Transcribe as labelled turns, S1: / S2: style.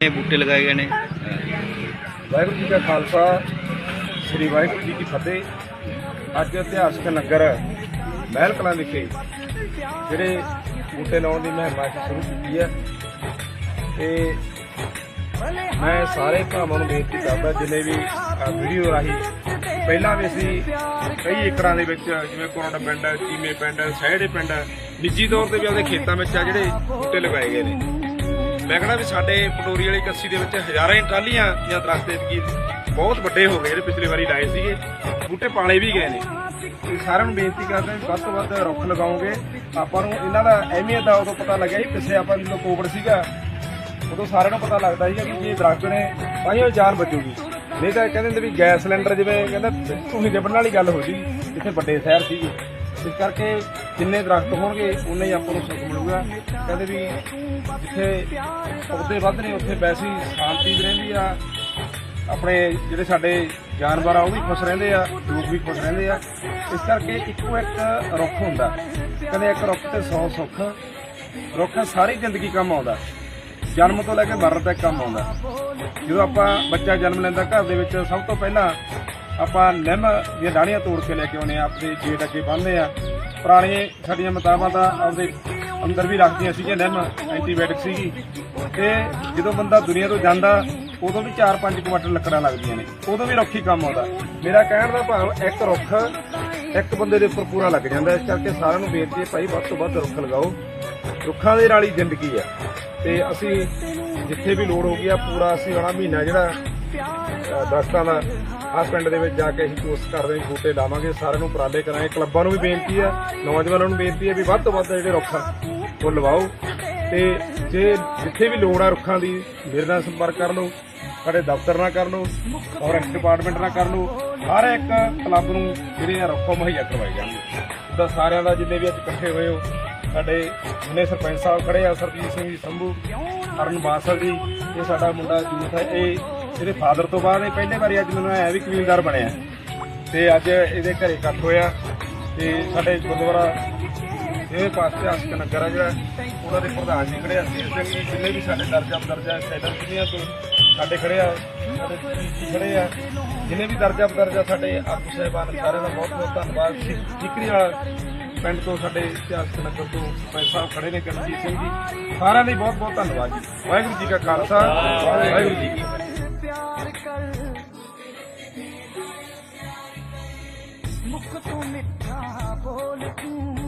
S1: ਇਹ ਬੂਟੇ ਲਗਾਏ ਗਏ ਨੇ।
S2: ਵਾਹਿਗੁਰੂ ਜੀ ਕਾ ਖਾਲਸਾ, ਸ੍ਰੀ ਵਾਹਿਗੁਰੂ ਜੀ ਕੀ ਫਤਿਹ। ਅੱਜ ਇਤਿਹਾਸਕ ਨਗਰ ਮਹਿਲ ਕਲਾਂ ਵਿਖੇ ਜਿਹੜੇ ਬੂਟੇ ਲਾਉਣ ਦੀ ਮੁਹਿੰਮ ਸ਼ੁਰੂ ਕੀਤੀ ਹੈ। ਤੇ ਮੈਂ ਸਾਰੇ ਭਰਾਵਾਂ ਨੂੰ ਬੇਨਤੀ ਕਰਦਾ, ਜਿਨੇ ਵੀ ਵੀਡੀਓ ਰਾਹੀਂ ਪਹਿਲਾਂ ਵੀ ਅਸੀਂ ਕਈ ਏਕੜਾਂ ਦੇ ਵਿੱਚ, ਜਿਵੇਂ ਕੋਰੋਨਾ ਪਿੰਡ ਚੀਮੇ ਪਿੰਡ ਸਹਿੜੇ ਪਿੰਡ ਨਿੱਜੀ ਤੌਰ ਤੇ ਵੀ ਆਪਦੇ ਖੇਤਾਂ ਵਿੱਚ ਆ ਜਿਹੜੇ ਬੂਟੇ ਲਗਾਏ ਗਏ ਨੇ। ਮੈਂ ਕਹਿੰਦਾ ਵੀ ਸਾਡੇ ਪਟੋਰੀ ਵਾਲੀ ਕੱਸੀ ਦੇ ਵਿੱਚ ਹਜ਼ਾਰਾਂ ਹੀ ਟਾਲੀਆਂ ਜਾਂ ਦਰਖਤ ਇਤਕੀ ਬਹੁਤ ਵੱਡੇ ਹੋ ਗਏ ਜਿਹੜੇ ਪਿਛਲੀ ਵਾਰੀ ਲਾਏ ਸੀਗੇ। ਬੂਟੇ ਪਾਲੇ ਵੀ ਗਏ ਨੇ। ਤੇ ਸਾਰਿਆਂ ਨੂੰ ਬੇਨਤੀ ਕਰਦੇ ਹਾਂ ਵੀ ਵੱਧ ਤੋਂ ਵੱਧ ਰੁੱਖ ਲਗਾਓਗੇ। ਆਪਾਂ ਨੂੰ ਇਹਨਾਂ ਦਾ ਅਹਿਮੀਅਤ ਦਾ ਉਦੋਂ ਪਤਾ ਲੱਗਿਆ ਸੀ ਪਿੱਛੇ ਆਪਾਂ ਜਦੋਂ ਕੋਵਿਡ ਸੀਗਾ, ਉਦੋਂ ਸਾਰਿਆਂ ਨੂੰ ਪਤਾ ਲੱਗਦਾ ਸੀਗਾ ਕਿ ਇਹ ਦਰਖਤ ਨੇ ਤਾਂ ਹੀ ਉਹ ਜਾਨ ਬਚੂਗੀ। ਨਹੀਂ ਤਾਂ ਕਹਿੰਦੇ ਹੁੰਦੇ ਵੀ ਗੈਸ ਸਿਲੰਡਰ ਜਿਵੇਂ ਕਹਿੰਦਾ ਤੁਸੀਂ ਡਿੱਬਣ ਵਾਲੀ ਗੱਲ ਹੋ ਜੀ ਇੱਥੇ ਵੱਡੇ ਸ਼ਹਿਰ ਸੀਗੇ। ਇਸ ਕਰਕੇ ਜਿੰਨੇ ਦਰਖਤ ਹੋਣਗੇ ਉਨੇ ਹੀ ਆਪਾਂ ਨੂੰ ਸੁੱਖ ਮਿਲੂਗਾ। ਕਹਿੰਦੇ ਵੀ ਜਿੱਥੇ ਪੌਦੇ ਵੱਧ ਨੇ, ਉੱਥੇ ਵੈਸੀ ਸ਼ਾਂਤੀ ਵੀ ਰਹਿੰਦੀ ਆ। ਆਪਣੇ ਜਿਹੜੇ ਸਾਡੇ ਜਾਨਵਰ ਆ, ਉਹ ਵੀ ਖੁਸ਼ ਰਹਿੰਦੇ ਆ, ਲੋਕ ਵੀ ਖੁਸ਼ ਰਹਿੰਦੇ ਆ। ਇਸ ਕਰਕੇ ਇੱਕੋ ਇੱਕ ਰੁੱਖ ਹੁੰਦਾ। ਕਹਿੰਦੇ ਇੱਕ ਰੁੱਖ ਤੇ 100 ਸੁੱਖ, ਰੁੱਖ ਸਾਰੀ ਜ਼ਿੰਦਗੀ ਕੰਮ ਆਉਂਦਾ। ਜਨਮ ਤੋਂ ਲੈ ਕੇ ਮਰਨ ਤੱਕ ਕੰਮ ਆਉਂਦਾ। ਜਦੋਂ ਆਪਾਂ ਬੱਚਾ ਜਨਮ ਲੈਂਦਾ, ਘਰ ਦੇ ਵਿੱਚ ਸਭ ਤੋਂ ਪਹਿਲਾਂ ਆਪਾਂ ਨਿੰਮ ਦੀਆਂ ਡਾਣੀਆਂ ਤੋੜ ਕੇ ਲੈ ਕੇ ਆਉਂਦੇ ਆ ਆਪਣੇ ਗੇਟ ਅੱਗੇ ਬੰਨ੍ਹਦੇ ਆ ਪੁਰਾਣੀਆਂ ਸਾਡੀਆਂ ਮਤਾਬਾਂ ਤਾਂ ਆਪਦੇ ਅੰਦਰ ਵੀ ਰੱਖਦੀਆਂ ਸੀਗੀਆਂ, ਨਿੰਮ ਐਂਟੀਬਾਇਓਟਿਕ ਸੀਗੀ। ਤੇ ਜਦੋਂ ਬੰਦਾ ਦੁਨੀਆ ਤੋਂ ਜਾਂਦਾ, ਉਦੋਂ ਵੀ 4-5 ਕੁਆਟਰ ਲੱਕੜਾਂ ਲੱਗਦੀਆਂ ਨੇ। ਉਦੋਂ ਵੀ ਰੁੱਖੀ ਕੰਮ ਆਉਂਦਾ। ਮੇਰਾ ਕਹਿਣ ਦਾ ਭਾਵ, ਇੱਕ ਰੁੱਖ ਇੱਕ ਬੰਦੇ ਦੇ ਉੱਪਰ ਪੂਰਾ ਲੱਗ ਜਾਂਦਾ। ਇਸ ਕਰਕੇ ਸਾਰਿਆਂ ਨੂੰ ਬੇਨਤੀ ਹੈ, ਭਾਈ, ਵੱਧ ਤੋਂ ਵੱਧ ਰੁੱਖ ਲਗਾਓ। ਰੁੱਖਾਂ ਦੇ ਨਾਲ ਹੀ ਜ਼ਿੰਦਗੀ ਆ। ਤੇ ਅਸੀਂ ਜਿੱਥੇ ਵੀ ਲੋੜ ਹੋ ਗਈ ਆ, ਪੂਰਾ ਅਸੀਂ ਆਉਣਾ ਮਹੀਨਾ ਜਿਹੜਾ ਦਸਤਾਂ ਦਾ ਆ ਪਿੰਡ ਦੇ ਵਿੱਚ ਜਾ ਕੇ ਅਸੀਂ ਕੋਸ਼ਿਸ਼ ਕਰਦੇ ਹਾਂ ਬੂਟੇ ਲਾਵਾਂਗੇ ਸਾਰਿਆਂ ਨੂੰ ਉਪਰਾਲੇ ਕਰਾਂਗੇ। ਕਲੱਬਾਂ ਨੂੰ ਵੀ ਬੇਨਤੀ ਆ ਨੌਜਵਾਨਾਂ ਨੂੰ ਬੇਨਤੀ ਹੈ ਵੀ ਵੱਧ ਤੋਂ ਵੱਧ ਜਿਹੜੇ ਰੁੱਖ ਆ, ਉਹ ਲਵਾਓ। ਤੇ ਜੇ ਜਿੱਥੇ ਵੀ ਲੋੜ ਆ ਰੁੱਖਾਂ ਦੀ ਮੇਰੇ ਨਾਲ ਸੰਪਰਕ ਕਰ ਲਓ ਸਾਡੇ ਦਫ਼ਤਰ ਨਾਲ ਕਰ ਲਓ ਫੋਰੈਸਟ ਡਿਪਾਰਟਮੈਂਟ ਨਾਲ ਕਰ ਲਓ ਹਰ ਇੱਕ ਕਲੱਬ ਨੂੰ ਜਿਹੜੇ ਆ ਰੁੱਖ ਮੁਹੱਈਆ ਕਰਵਾਏ ਜਾਣਗੇ ਤਾਂ ਸਾਰਿਆਂ ਦਾ ਜਿੰਨੇ ਵੀ ਅੱਜ ਇਕੱਠੇ ਹੋਏ ਹੋ ਸਾਡੇ ਜਿੰਨੇ ਸਰਪੰਚ ਸਾਹਿਬ ਖੜੇ ਆ ਸਰਜੀਤ ਸਿੰਘ ਜੀ ਸੰਭੂ ਅਰਨ ਬਾਸਲ ਜੀ ਇਹ ਸਾਡਾ ਮੁੰਡਾ ਜੂਥ ਹੈ ਇਹ ਇਹਦੇ ਫਾਦਰ ਤੋਂ ਬਾਅਦ ਇਹ ਪਹਿਲੇ ਵਾਰੀ ਅੱਜ ਮੈਨੂੰ ਆਇਆ ਵੀ ਕਬੀਲਦਾਰ ਬਣਿਆ। ਤੇ ਅੱਜ ਇਹਦੇ ਘਰੇ ਇਕੱਠ ਹੋਇਆ। ਤੇ ਸਾਡੇ ਗੁਰਦੁਆਰਾ ਇਹ ਪਾਸੇ ਆਸਕ ਨਗਰ ਆ ਜਿਹੜਾ ਉਹਨਾਂ ਦੇ ਪ੍ਰਧਾਨ ਜੀ ਖੜੇ ਆ ਸਿੰਘ ਜਿੰਨੇ ਵੀ ਸਾਡੇ ਦਰਜਾ ਦਰਜਾ ਸੈਡਰ ਕਿੰਨੀਆਂ ਤੋਂ ਸਾਡੇ ਖੜੇ ਆ, ਸਾਡੇ ਜੀ ਖੜੇ ਆ, ਜਿੰਨੇ ਵੀ ਦਰਜਾ ਦਰਜਾ ਸਾਡੇ ਆਗੂ ਸਾਹਿਬਾਨ ਸਾਰਿਆਂ ਦਾ ਬਹੁਤ ਬਹੁਤ ਧੰਨਵਾਦ। ਠੀਕਰੀ ਵਾਲਾ ਪਿੰਡ ਤੋਂ ਸਾਡੇ ਇਤਿਹਾਸਕ ਨਗਰ ਤੋਂ ਸਰਪੰਚ ਸਾਹਿਬ ਖੜੇ ਨੇ ਕਰਨਜੀਤ ਸਿੰਘ ਜੀ। ਸਾਰਿਆਂ ਲਈ ਬਹੁਤ ਬਹੁਤ ਧੰਨਵਾਦ ਜੀ। ਵਾਹਿਗੁਰੂ ਜੀ ਕਾ ਖਾਲਸਾ, ਵਾਹਿਗੁਰੂ ਜੀ ਕੀ
S3: मुख तो मिठा बोल तू